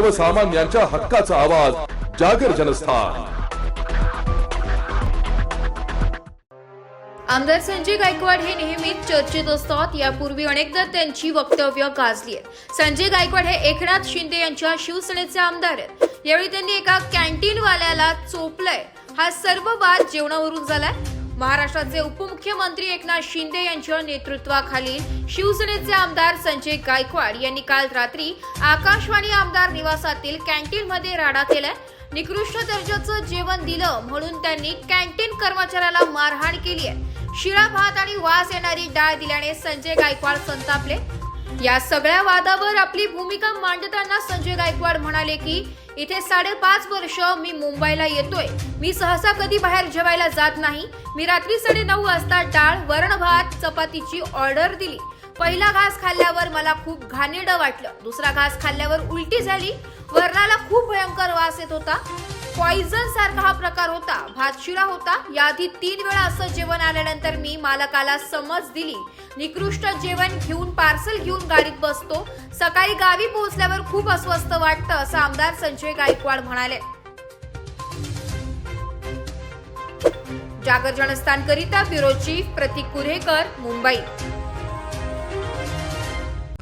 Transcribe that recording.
सर्वसामान्यांच्या हक्काचा आवाज जागर जनस्थान. आमदार संजय गायकवाड हे नेहमीच चर्चेत असतात. यापूर्वी अनेकदा त्यांची वक्तव्य गाजली आहेत संजय गायकवाड हे एकनाथ शिंदे यांच्या शिवसेनेचे आमदार आहेत. यावेळी त्यांनी एका कॅन्टीनवाल्याला चोपलंय. हा सर्व वाद जेवणावरून झालाय. महाराष्ट्राचे उपमुख्यमंत्री एकनाथ शिंदे यांच्या नेतृत्वाखालील शिवसेनेचे आमदार संजय गायकवाड यांनी काल रात्री आकाशवाणी आमदार निवासातील कॅन्टीनमध्ये राडा केलाय निकृष्ट दर्जाचं जेवण दिलं म्हणून त्यांनी कॅन्टीन कर्मचाऱ्याला मारहाण केली आहे. शिळा भात आणि वास येणारी डाळ दिल्याने संजय गायकवाड संतापले. या सगळ्या वादावर आपली भूमिका मांडताना संजय गायकवाड म्हणाले की इथे साडेपाच वर्ष मी मुंबईला येतोय. मी सहसा कधी बाहेर जेवायला जात नाही. मी रात्री साडे नऊ वाजता डाळ वरण भात चपातीची ऑर्डर दिली. पहिला घास खाल्ल्यावर मला खूप घाणेरडं वाटलं. दुसरा घास खाल्ल्यावर उलटी झाली. वरणाला खूप भयंकर वास येत होता. पॉइझन सारखा हा प्रकार होता. भातशिरा होता. याआधी तीन वेळा असं जेवण आल्यानंतर मी मालकाला समज दिली. निकृष्ट जेवण घेऊन पार्सल घेऊन गाडीत बसतो. सकाळी गावी पोहोचल्यावर खूप अस्वस्थ वाटतं असं आमदार संजय गायकवाड म्हणाले. जागर जनस्थान करिता ब्युरो चीफ प्रतीक कुरेकर मुंबई.